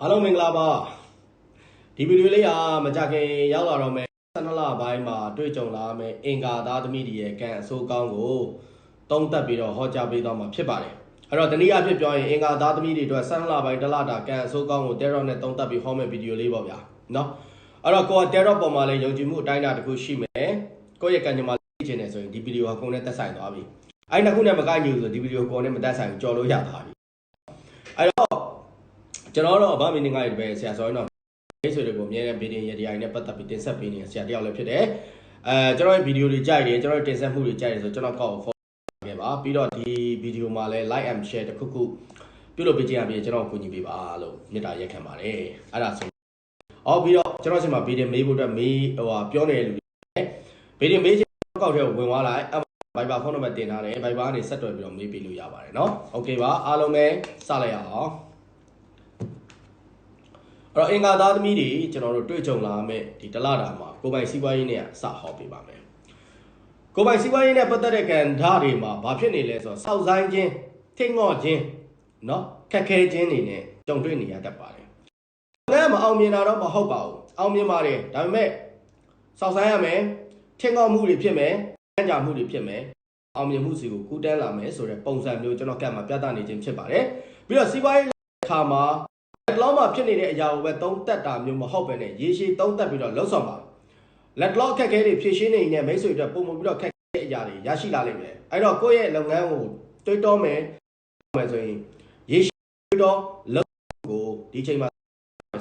အားလုံးမင်္ဂလာပါဒီဗီဒီယိုလေးကမကြခင်ရောက်လာတော့မယ်12လပိုင်းမှာတွေ့ကြုံလာမယ်အင်္ဂါသားသမီးတွေရဲ့ကံအဆိုးကောင်းကိုတုံးတက်ပြီးတော့ဟောကြားပေးသွားမှာဖြစ်ပါတယ်အဲ့တော့တနည်းအားဖြင့်ပြောရင်အင်္ဂါသားသမီးတွေအတွက်12လပိုင်းတစ်လတာကံအဆိုးကောင်းကိုတဲရော့နဲ့တုံးတက်ပြီးဟောမယ့်ဗီဒီယိုလေးပေါ့ဗျာနော်အဲ့တော့ကိုကတဲရော့ပေါ်မှာလည်းယုံကြည်မှုအတိုင်းအတာတစ်ခုရှိမယ်ကိုယ့်ရဲ့ကံကြမ္မာသိချင်တယ်ဆိုရင်ဒီဗီဒီယိုကကိုယ်နဲ့သက်ဆိုင်သွားပြီအဲ့နှစ်ခုနဲ့မကိုက်ညီဘူးဆိုဒီဗီဒီယိုကိုယ်နဲ့မသက်ဆိုင်ဘူးကြော်လို့ရသွားပြီအဲ့တော့ ကျွန်တော်တော့ဗမီနင်္ဂါရဲ့ပဲဆရာဆိုရင်တော့မိတ်ဆွေတွေကိုအများနဲ့ဗီဒီယိုရတရားနဲ့ပတ်သက်ပြီးတင်ဆက်ပေးနေတဲ့ဆရာတယောက်လည်းဖြစ်တယ်အဲကျွန်တော်ရဲ့ဗီဒီယိုတွေကြိုက်တယ်ကျွန်တော်ရဲ့တင်ဆက်မှုတွေကြိုက်တယ်ဆိုကျွန်တော်ကောက်ကို follow ခဲ့ပါပြီးတော့ဒီဗီဒီယိုမှာလည်း like and share တစ်ခုခုပြုလုပ်ပေးကြရပြီးကျွန်တော်ကိုကူညီပေးပါလို့မေတ္တာရက်ခံပါတယ်အဲ့ဒါဆိုအော်ပြီးတော့ကျွန်တော်ဆီမှာဗီဒီယိုမေးဖို့အတွက်မေးဟိုဟာပြောနေတဲ့လူတွေဗီဒီယိုမေးချင်ကောက်တဲ့ဝင်သွားလိုက်အဲ့ Viber ဖုန်းနံပါတ်တင်ထားတယ် Viber ကနေဆက်သွယ်ပြီးတော့မေးပေးလို့ရပါတယ်เนาะโอเคပါအားလုံးပဲစလိုက်ရအောင် အဲ့ တော့အင်္ဂါသားသမီးတွေကျွန်တော်တို့တွေ့ကြုံလာမယ့်ဒီတလတာမှာကိုယ်ပိုင်စီးပွားရေးနဲ့စဟောပေးပါမယ်ကိုယ်ပိုင်စီးပွားရေးနဲ့ပတ်သက်တဲ့ကဏ္ဍတွေမှာဘာဖြစ်နေလဲဆိုတော့စောက်ဆိုင်ခြင်းထိငော့ခြင်းเนาะခက်ခဲခြင်းတွေနဲ့ကြုံတွေ့နေရတတ်ပါတယ်။လည်းမအောင်မြင်တာတော့မဟုတ်ပါဘူး။အောင်မြင်ပါတယ်ဒါပေမဲ့စောက်ဆိုင်ရမယ်ထိငော့မှုတွေဖြစ်မယ်ကြမ်းကြမှုတွေဖြစ်မယ်အောင်မြင်မှုစီကိုကူးတန်းလာမယ်ဆိုတဲ့ပုံစံမျိုးကျွန်တော်ကတ်မှာပြသနေခြင်းဖြစ်ပါတယ်။ပြီးတော့စီးပွားရေးအခါမှာ လက်လောမှာဖြစ်နေတဲ့အရာကိုပဲသုံးသက်တာမျိုးမဟုတ်ပဲနဲ့ရေရှည်သုံးသက်ပြီးတော့လှုပ်ဆောင်ပါလက်လောအခက်အခဲတွေဖြည့်ရှင်းနေရင်မိတ်ဆွေတွေပုံမှန်ပြီးတော့ခက်ခဲတဲ့အရာတွေရရှိလာလိမ့်မယ်အဲ့တော့ကိုယ့်ရဲ့လုပ်ငန်းကိုတွေးတောမယ်မယ်ဆိုရင်ရေရှည်တွေးတောလုပ်ကိုဒီချိန်မှာ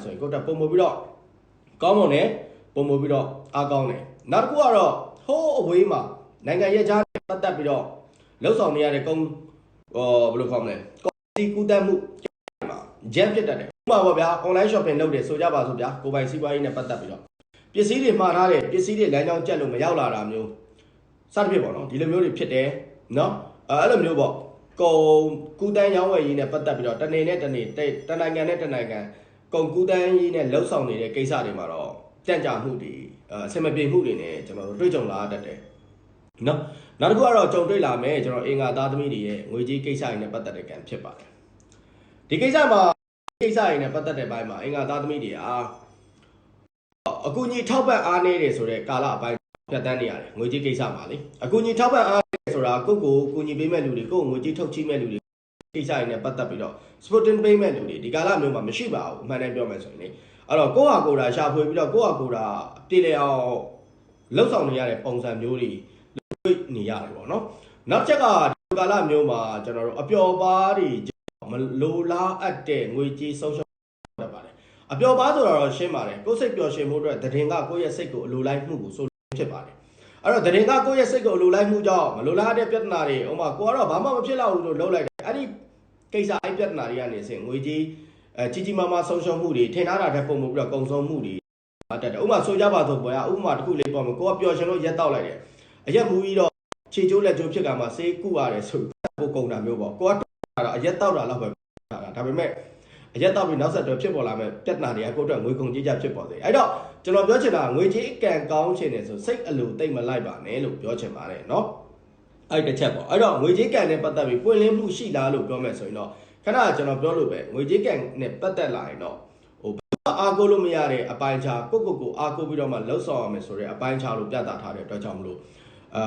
ဆိုရင်ကိုယ့်တက်ပုံမှန်ပြီးတော့ကောင်းမွန်တယ်ပုံမှန်ပြီးတော့အားကောင်းတယ်နောက်တစ်ခုကတော့ဟိုးအဝေးမှာနိုင်ငံရဲ့ကြားပတ်သက်ပြီးတော့လှုပ်ဆောင်နေရတဲ့ကုန်းဟောဘယ်လိုခေါ်မလဲကော်စီကူးတက်မှုဂျက်ဖြစ်တတ်တယ်ဥပ မာပေါ့ဗျာ online shopping လုပ်တယ်ဆိုကြပါစို့ဗျာကိုယ်ပိုင်စီးပွားရေးနဲ့ပတ်သက်ပြီးတော့ပစ္စည်းတွေမှားထားတယ်ပစ္စည်းတွေလမ်းကြောင်းကျက်လို့မရောက်လာတာမျိုးစသဖြင့်ပေါ့နော်ဒီလိုမျိုးတွေဖြစ်တယ်နော်အဲအဲ့လိုမျိုးပေါ့ကုန်ကူးတန်းရောင်းဝယ်ရေးနဲ့ပတ်သက်ပြီးတော့တနေနဲ့တနေတနိုင်ငံနဲ့တနိုင်ငံကုန်ကူးတန်းရေးနဲ့လှုပ်ဆောင်နေတဲ့ကိစ္စတွေမှာတော့ကြံ့ကြာမှုတွေအဆင်မပြေမှုတွေနဲ့ကျွန်တော်တို့တွေ့ကြုံလာတတ်တယ်နော်နောက်တစ်ခုကတော့ကြုံတွေ့လာမယ်ကျွန်တော်အင်္ဂါသားသမီးတွေရဲ့ငွေကြေးကိစ္စတွေနဲ့ပတ်သက်တဲ့ကံဖြစ်ပါတယ်ဒီကိစ္စမှာ ကိစ္စတွေနဲ့ပတ်သက်တဲ့ဘက်မှာအင်္ဂါသားသမီးတွေဟာအကူကြီးထောက်ပံ့အားနေတယ်ဆိုတဲ့ကာလအပိုင်းဖြတ်တန်းနေရတယ်ငွေကြေးကိစ္စမှာလေအကူကြီးထောက်ပံ့အားနေဆိုတာကိုယ့်ကိုကူညီပေးမဲ့လူတွေကိုယ့်ကိုငွေကြေးထုတ်ချီးမဲ့လူတွေကိစ္စတွေနဲ့ပတ်သက်ပြီးတော့ sporting payment လူတွေဒီကာလမျိုးမှာမရှိပါဘူးအမှန်တမ်းပြောမယ်ဆိုရင်လေအဲ့တော့ကိုယ့်ဟာကိုယ်တာရှာဖွေပြီးတော့ကိုယ့်ဟာကိုယ်တာပြည်လေအောင်လှုပ်ဆောင်နေရတဲ့ပုံစံမျိုးတွေတွေ့နေရတယ်ပေါ့နော်နောက်ချက်ကဒီကာလမျိုးမှာကျွန်တော်တို့အပျော်ပါးတွေ မလိုလားအပ်တဲ့ငွေကြေးဆုံးရှုံးတတ်ပါတယ်အပျော်ပါဆိုတော့ရှင်းပါတယ်ကိုယ်စိတ်ပျော်ရွှင်မှုအတွက်တည်ငါကိုယ့်ရဲ့စိတ်ကိုအလိုလိုက်မှုကိုဆိုဖြစ်ပါတယ်အဲ့တော့တည်ငါကိုယ့်ရဲ့စိတ်ကိုအလိုလိုက်မှုကြောင့်မလိုလားတဲ့ပြဿနာတွေဥပမာကိုကတော့ဘာမှမဖြစ်တော့ဘူးလို့လုပ်လိုက်တယ်အဲ့ဒီကိစ္စအဲ့ပြဿနာတွေကနေစင်ငွေကြေးအဲကြီးကြီးမားမားဆုံးရှုံးမှုတွေထင်ထားတာတဲ့ပုံမှုပြီးတော့ကုံဆုံးမှုတွေတက်တယ်ဥပမာဆိုကြပါဆိုပေါ်ရဥပမာတစ်ခုလေးပေါ်မှာကိုကပျော်ရွှင်လို့ရက်တောက်လိုက်တယ်အရက်မူပြီးတော့ခြေကျိုးလက်ကျိုးဖြစ်ကမှာဆေးကုရတယ်ဆိုပိုကုံတာမျိုးပေါ့ကိုက တော့အရက်တောက်တာလောက်ပဲဒါပေမဲ့အရက်တောက်ပြီးနောက်ဆက်တွဲဖြစ်ပေါ်လာမဲ့ပြဿနာတွေကကိုယ့်အတွက်ငွေကုန်ကြေးကျဖြစ်ပေါ်စေအဲ့တော့ကျွန်တော်ပြောချင်တာငွေကြေးအကန့်ကောင်းချင်တယ်ဆိုစိတ်အလိုတိတ်မလိုက်ပါနဲ့လို့ပြောချင်ပါတယ်နော်အဲ့တစ်ချက်ပေါ့အဲ့တော့ငွေကြေးကန်နဲ့ပတ်သက်ပြီးပွင့်လင်းမှုရှိလားလို့ပြောမယ်ဆိုရင်တော့ခဏကျွန်တော်ပြောလို့ပဲငွေကြေးကန်နဲ့ပတ်သက်လာရင်တော့ဟိုအာကိုလို့မရတဲ့အပိုင်းခြားကိုကိုကိုအာကိုပြီးတော့မှလှုပ်ဆောင်ရမယ်ဆိုတဲ့အပိုင်းခြားလို့ပြသထားတဲ့အတွက်ကြောင့်မလို့အာ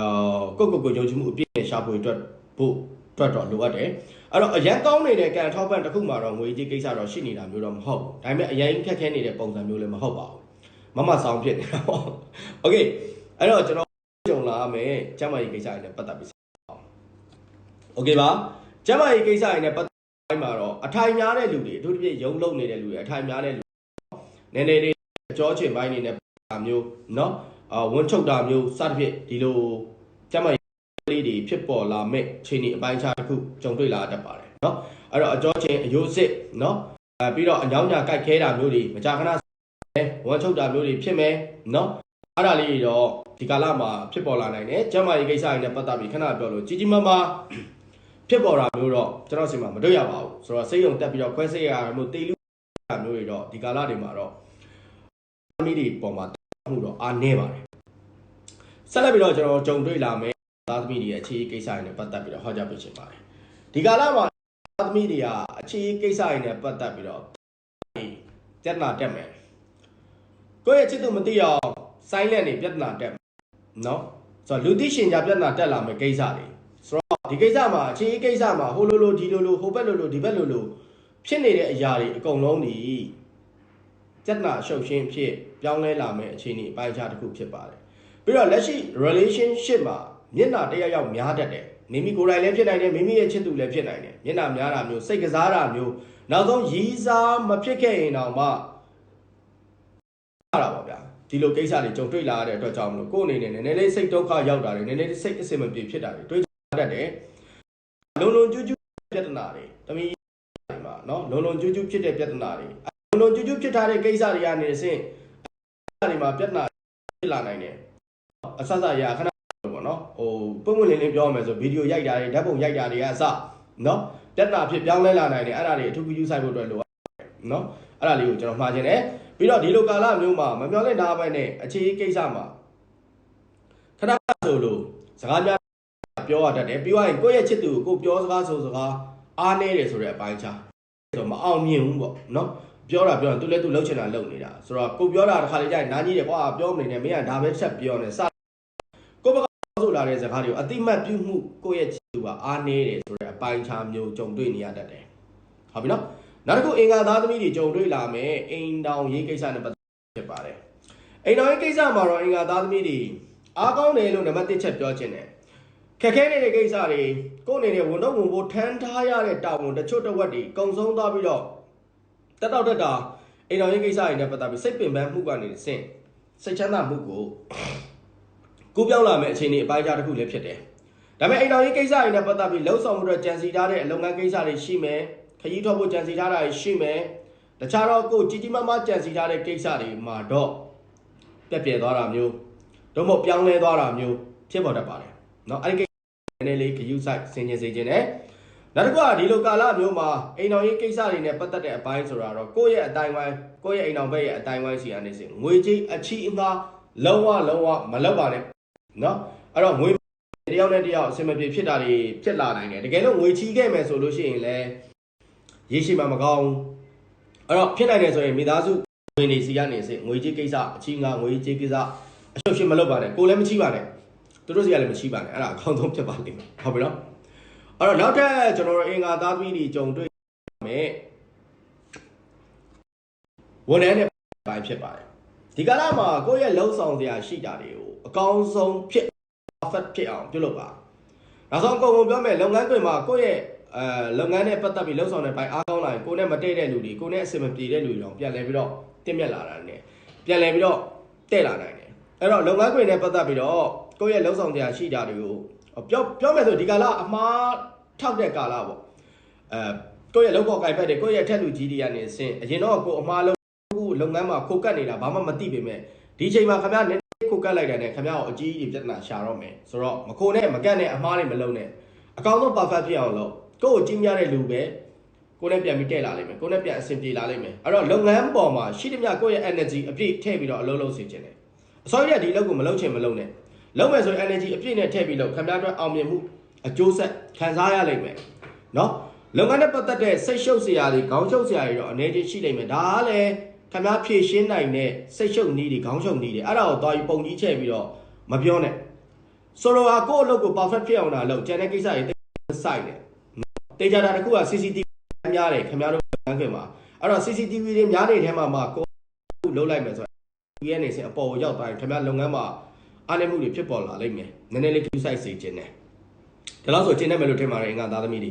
ကိုကိုကိုယုံကြည်မှုအပြည့်နဲ့ရှာဖွေအတွက်ဖို့အတွက်တော့လိုအပ်တယ် အဲ့တော့အရန်ကောင်းနေတဲ့ကံထောက်ပံ့တစ်ခုမှာတော့ငွေကြေးကိစ္စတော့ရှိနေတာမျိုးတော့မဟုတ်ဘူးဒါပေမဲ့အရင်ခက်ခဲနေတဲ့ပုံစံမျိုးလည်းမဟုတ်ပါဘူးမမဆောင်ဖြစ်နေတာပေါ့โอเคအဲ့တော့ကျွန်တော်ကြုံလာမယ်ကျမ်းမာရေးကိစ္စတွေနဲ့ပတ်သက်ပြီးအောင်โอเคပါကျမ်းမာရေးကိစ္စတွေနဲ့ပတ်သက်ပြီးမှာတော့အထိုင်များတဲ့လူတွေအထူးသဖြင့်ရုံလုံးနေတဲ့လူတွေအထိုင်များတဲ့လူနည်းနည်းလေးအကြောချင်ပိုင်းနေနဲ့တာမျိုးเนาะအာဝန်းချုပ်တာမျိုးစသဖြင့်ဒီလိုကျမ်းမာရေး လေးတွေဖြစ်ပေါ်လာမဲ့ခြေနေအပိုင်းခြားတစ်ခုကြုံတွေ့လာတတ်ပါတယ်เนาะအဲ့တော့အကြောချင်းအယိုးစစ်เนาะအဲပြီးတော့အညောင်းညာကြိုက်ခဲတာမျိုးတွေမကြာခဏဝမ်းချုပ်တာမျိုးတွေဖြစ်မယ်เนาะအဲ့ဒါလေးတွေတော့ဒီကာလမှာဖြစ်ပေါ်လာနိုင်တယ်ကျန်းမာရေးကိစ္စတွေနဲ့ပတ်သက်ပြီးခဏပြောလို့ကြီးကြီးမားမားဖြစ်ပေါ်တာမျိုးတော့ကျွန်တော်စီမှာမတွေ့ရပါဘူးဆိုတော့စိတ်ယုံတက်ပြီးတော့ခွဲစိတ်ရတာမျိုးတေလူတာမျိုးတွေတော့ဒီကာလတွေမှာတော့မိတွေပေါ်မှာမှုတော့အားနေပါတယ်ဆက်လက်ပြီးတော့ကျွန်တော်ကြုံတွေ့လာမယ် သားသမီးတွေရဲ့အခြေအနေကိစ္စတွေနဲ့ပတ်သက်ပြီးတော့ဟောကြားပေးချင်ပါတယ်ဒီကာလမှာသားသမီးတွေကအခြေအနေကိစ္စတွေနဲ့ပတ်သက်ပြီးတော့ပြဿနာတက်မယ်ကိုယ့်ရဲ့ချစ်သူမသိအောင် silent နေပြဿနာတက်မယ်နော်ဆိုတော့လူသိရှင်ကြပြဿနာတက်လာမယ်ကိစ္စတွေဆိုတော့ဒီကိစ္စမှာအခြေအကိစ္စမှာဟိုလိုလိုဒီလိုလိုဟိုဘက်လိုလိုဒီဘက်လိုလိုဖြစ်နေတဲ့အရာတွေအကုန်လုံးဒီပြဿနာရှုပ်ရှင်းဖြစ်ပြောင်းလဲလာမယ်အခြေအနေအပိုင်းခြားတစ်ခုဖြစ်ပါတယ်ပြီးတော့လက်ရှိ relationship မှာ မျက်နှာတရရောက်များတတ်တယ်မိမိကိုယ်တိုင်လည်းဖြစ်နိုင်တယ်မိမိရဲ့ချစ်သူလည်းဖြစ်နိုင်တယ်မျက်နှာများတာမျိုးစိတ်ကစားတာမျိုးနောက်ဆုံးရီးစားမဖြစ်ခဲ့ရင်တောင်မှအဲ့ဒါပါဗျာဒီလိုကိစ္စတွေကြုံတွေ့လာရတဲ့အတွက်ကြောင့်မလို့ကိုယ်အနေနဲ့နည်းနည်းလေးစိတ်ဒုက္ခရောက်တာတွေနည်းနည်းစိတ်အဆင်မပြေဖြစ်တာတွေတွေ့တတ်တယ်လုံလုံကျွတ်ကျွတ်ပြဿနာတွေတမီးတွေမှာနော်လုံလုံကျွတ်ကျွတ်ဖြစ်တဲ့ပြဿနာတွေလုံလုံကျွတ်ကျွတ်ဖြစ်ထားတဲ့ကိစ္စတွေကနေအဆင့်အဲ့ဒါတွေမှာပြဿနာဖြစ်လာနိုင်တယ်အဆအဆရာခဏ နော်ဟိုပုံမှန်လင်းလင်းပြောရမယ်ဆိုဗီဒီယိုရိုက်တာတွေဓာတ်ပုံရိုက်တာတွေကအစနော်ပြဿနာဖြစ်ပြောင်းလဲလာနိုင်တယ်အဲ့ဒါတွေအထူးပြုဆိုင်ဖို့အတွက်လိုအပ်တယ်နော်အဲ့ဒါလေးကိုကျွန်တော်မှားခြင်းတယ်ပြီးတော့ဒီလိုကာလမျိုးမှာမပြောလဲနားပဲနဲ့အခြေအကိစ္စမှာခဏဆိုလို့စကားများပြောရတတ်တယ်ပြီးသွားရင်ကိုယ့်ရဲ့ချစ်သူကိုကိုပြောစကားဆိုစကားအားနေတယ်ဆိုတဲ့အပိုင်းခြားဆိုတော့မအောင်မြင်ဘူးပေါ့နော်ပြောတာပြောရင်သူလည်းသူလှုပ်ချင်တာလှုပ်နေတာဆိုတော့ကိုပြောတာတစ်ခါလေကြာရင်နားကြီးတယ်ကွာပြောမနေနဲ့မင်းကဒါပဲချက်ပြောနေစကိုဘက ဆိုလာတဲ့စကားတွေကိုအတိမတ်ပြုမှုကိုယ့်ရဲ့ချစ်သူကအားနေတယ်ဆိုတဲ့အပိုင်းခြားမျိုးကြုံတွေ့နေရတတ်တယ်ဟုတ်ပြီနော်နောက်တစ်ခုအင်္ဂါသားသမီးတွေကြုံတွေ့လာမယ်အိမ်တောင်ရေးကိစ္စနဲ့ပတ်သက်ဖြစ်ပါတယ်အိမ်တောင်ရေးကိစ္စမှာတော့အင်္ဂါသားသမီးတွေအားကောင်းတယ်လို့နံပါတ်1ချက်ပြောချင်တယ်ခက်ခဲနေတဲ့ကိစ္စတွေကိုယ့်အနေနဲ့ဝန်တော့ဝန်ဖို့ထမ်းထားရတဲ့တာဝန်တချို့တစ်ဝက်တွေကုံဆုံးသွားပြီးတော့တက်တော့တက်တာအိမ်တော်ရေးကိစ္စတွေနဲ့ပတ်သက်ပြီးစိတ်ပင်ပန်းမှုကနေဆင့်စိတ်ချမ်းသာမှုကို ကူးပြောင်းလာမယ့်အခြေအနေအပိုင်းအခြားတစ်ခုလည်းဖြစ်တယ်။ဒါပေမဲ့အိမ်တော်ရေးကိစ္စတွေနဲ့ပတ်သက်ပြီးလှုပ်ဆောင်မှုတွေကြံစီထားတဲ့အလုပ်ငန်းကိစ္စတွေရှိမယ်။ခရီးထွက်ဖို့ကြံစီထားတာတွေရှိမယ်။တခြားတော့ကိုကြီးကြီးမားမားကြံစီထားတဲ့ကိစ္စတွေမှာတော့ပြက်ပြဲသွားတာမျိုးတို့မဟုတ်ပြောင်းလဲသွားတာမျိုးဖြစ်ပေါ်တတ်ပါတယ်။နော်အဲ့ဒီကိစ္စနည်းနည်းလေးဂရုစိုက်ဆင်ခြင်စေခြင်းနဲ့နောက်တစ်ခုကဒီလိုကာလမျိုးမှာအိမ်တော်ရေးကိစ္စတွေနဲ့ပတ်သက်တဲ့အပိုင်းဆိုတာတော့ကိုယ့်ရဲ့အတိုင်းဝိုင်းကိုယ့်ရဲ့အိမ်တော်ဘက်ရဲ့အတိုင်းဝိုင်းစီအနေနဲ့ငွေကြေးအချီးအငှားလုံးဝလုံးဝမလောက်ပါနဲ့ နော်အဲ့တော့ငွေတယောက်နဲ့တယောက်အဆင်မပြေဖြစ်တာတွေဖြစ်လာနိုင်တယ်တကယ်လို့ငွေချီးခဲ့မယ်ဆိုလို့ရှိရင်လည်းရေရှိမှမကောင်းအဲ့တော့ဖြစ်နိုင်တယ်ဆိုရင်မိသားစုငွေနေစီကနေစေငွေချီးကိစ္စအချီးငါငွေချီးကိစ္စအရှုပ်ရှင်းမလုပ်ပါနဲ့ကိုလည်းမချီးပါနဲ့သူတို့စီကလည်းမချီးပါနဲ့အဲ့ဒါအကောင်းဆုံးဖြစ်ပါလိမ့်မယ်ဟုတ်ပြီနော်အဲ့တော့နောက်ထပ်ကျွန်တော်တို့အင်္ဂါသားသမီးတွေကြုံတွေ့မယ်ဝန်ထမ်းတဲ့ပိုင်းဖြစ်ပါတယ် ဒီကာလမှာကိုယ့်ရဲ့လှုပ်ဆောင်စရာရှိတာတွေကိုအကောင်းဆုံးဖြစ် perfect ဖြစ်အောင်ပြုလုပ်ပါနောက်ဆုံးအကုန်လုံးပြောမယ်လုပ်ငန်းတွင်မှာကိုယ့်ရဲ့အဲလုပ်ငန်းနဲ့ပတ်သက်ပြီးလှုပ်ဆောင်တဲ့ပိုင်းအားကောင်းလာရင်ကိုယ်နဲ့မတည့်တဲ့လူတွေကိုယ်နဲ့အဆင်မပြေတဲ့လူတွေတော့ပြန်လဲပြီးတော့တင့်မြက်လာတာနဲ့ပြန်လဲပြီးတော့တဲ့လာနိုင်တယ်အဲ့တော့လုပ်ငန်းတွင်နဲ့ပတ်သက်ပြီးတော့ကိုယ့်ရဲ့လှုပ်ဆောင်စရာရှိတာတွေကိုပြောပြောမယ်ဆိုဒီကာလအမှားထောက်တဲ့ကာလပေါ့အဲကိုယ့်ရဲ့လုပ်ပေါ်ကိုင်ဖက်တွေကိုယ့်ရဲ့အထက်လူကြီးတွေကနေဆင်းအရင်တော့ကိုယ်အမှားလုပ်ခု လုပ်ငန်းမှာခိုကတ်နေတာဘာမှမသိပေမဲ့ဒီချိန်မှာခင်ဗျားနည်းနည်းခိုကတ်လိုက်တာနဲ့ခင်ဗျားကိုအကြီးကြီးပြဿနာရှာတော့မယ်ဆိုတော့မခိုနဲ့မကတ်နဲ့အမှားတွေမလုံးနဲ့အကောင်းဆုံး perfect ဖြစ်အောင်လုပ်ကိုယ့်ကိုကြီးများတဲ့လူပဲကိုယ်နဲ့ပြန်ပြီးတက်လာလိမ့်မယ်ကိုယ်နဲ့ပြန်အဆင်ပြေလာလိမ့်မယ်အဲ့တော့လုပ်ငန်းပေါ်မှာရှိသမျှကိုယ့်ရဲ့ energy အပြည့်ထည့်ပြီးတော့အလုပ်လုပ်စေချင်တယ်အစောကြီးကဒီလုပ်ကိုမလုပ်ချင်မလုပ်နဲ့လုပ်မယ်ဆိုရင် energy အပြည့်နဲ့ထည့်ပြီးလုပ်ခင်ဗျားတို့အောင်မြင်မှုအကျိုးဆက်ခံစားရလိမ့်မယ်နော်လုပ်ငန်းနဲ့ပတ်သက်တဲ့စိတ်ရှုပ်စရာတွေခေါင်းရှုပ်စရာတွေတော့အနေချင်းရှိလိမ့်မယ်ဒါကလည်း ခင်ဗျားဖြည့်ရှင်းနိုင်တဲ့စိတ်ရှုပ်နည်းတွေခေါင်းရှုပ်နည်းတွေအဲ့ဒါကိုသွားပြီးပုံကြီးချဲ့ပြီးတော့မပြောနဲ့ဆိုတော့အကိုအလုပ်ကို perfect ဖြစ်အောင်လာလုပ်ကျန်တဲ့ကိစ္စတွေတိတ်ဆိုင်တယ်တေချာတာတစ်ခုက CCTV များတယ်ခင်ဗျားတို့လမ်းခွင်မှာအဲ့တော့ CCTV တွေများနေတဲ့ထဲမှာမှကိုလုံးလိုက်မယ်ဆိုတော့ဒီရဲ့နေစင်အပေါ်ကိုရောက်သွားရင်ခင်ဗျားလုပ်ငန်းမှာအားနည်းမှုတွေဖြစ်ပေါ်လာလိမ့်မယ်နည်းနည်းလေး view site စေခြင်းနဲ့ဒါလို့ဆိုကျင်းနေမယ်လို့ထင်ပါတယ်အင်္ဂါသားသမီးတွေ